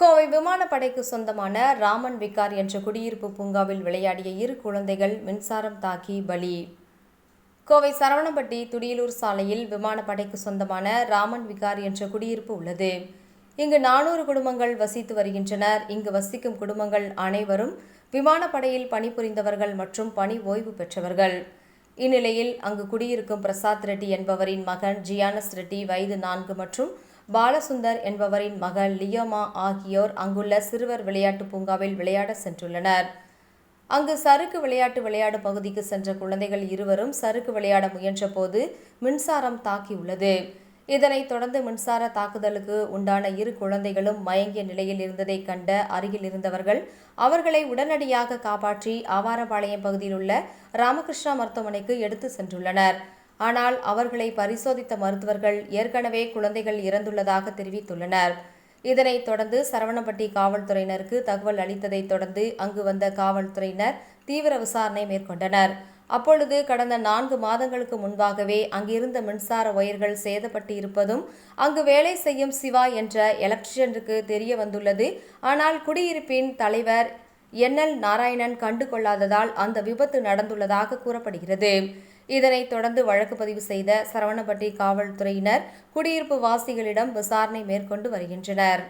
கோவை விமானப்படைக்கு சொந்தமான ராமன் விகார் என்ற குடியிருப்பு பூங்காவில் விளையாடிய இரு குழந்தைகள் மின்சாரம் தாக்கி பலி. கோவை சரவணம்பட்டி துடியலூர் சாலையில் விமானப்படைக்கு சொந்தமான ராமன் விகார் என்ற குடியிருப்பு உள்ளது. இங்கு நானூறு குடும்பங்கள் வசித்து வருகின்றனர். இங்கு வசிக்கும் குடும்பங்கள் அனைவரும் விமானப்படையில் பணிபுரிந்தவர்கள் மற்றும் பணி ஓய்வு பெற்றவர்கள். இந்நிலையில் அங்கு குடியிருக்கும் பிரசாத் ரெட்டி என்பவரின் மகன் ஜியானஸ் ரெட்டி வயது நான்கு மற்றும் பாலசுந்தர் என்பவரின் மகள் லியோமா ஆகியோர் அங்குள்ள சிறுவர் விளையாட்டு பூங்காவில் விளையாட சென்றுள்ளனர். அங்கு சறுக்கு விளையாட்டு விளையாடும் பகுதிக்கு சென்ற குழந்தைகள் இருவரும் சறுக்கு விளையாட முயன்றபோது மின்சாரம் தாக்கியுள்ளது. இதனைத் தொடர்ந்து மின்சார தாக்குதலுக்கு உண்டான இரு குழந்தைகளும் மயங்கிய நிலையில் இருந்ததை கண்ட அருகில் இருந்தவர்கள் அவர்களை உடனடியாக காப்பாற்றி ஆவாரபாளையம் பகுதியில் உள்ள ராமகிருஷ்ணா மருத்துவமனைக்கு எடுத்து சென்றுள்ளனர். ஆனால் அவர்களை பரிசோதித்த மருத்துவர்கள் ஏற்கனவே குழந்தைகள் இறந்துள்ளதாக தெரிவித்துள்ளனர். இதனைத் தொடர்ந்து சரவணப்பட்டி காவல்துறையினருக்கு தகவல் அளித்ததைத் தொடர்ந்து அங்கு வந்த காவல்துறையினர் தீவிர விசாரணை மேற்கொண்டனர். அப்பொழுது கடந்த நான்கு மாதங்களுக்கு முன்பாகவே அங்கிருந்த மின்சார ஒயர்கள் சேதப்பட்டு இருப்பதும் அங்கு வேலை செய்யும் சிவா என்ற எலக்ட்ரிஷியனுக்கு தெரிய வந்துள்ளது ஆனால் குடியிருப்பின் தலைவர் என் எல் நாராயணன் கண்டு கொள்ளாததால் அந்த விபத்து நடந்துள்ளதாக கூறப்படுகிறது. இதனைத் தொடர்ந்து வழக்கு பதிவு செய்த சரவணப்பட்டி காவல்துறையினர் குடியிருப்பு வாசிகளிடம் விசாரணை மேற்கொண்டு வருகின்றனர்.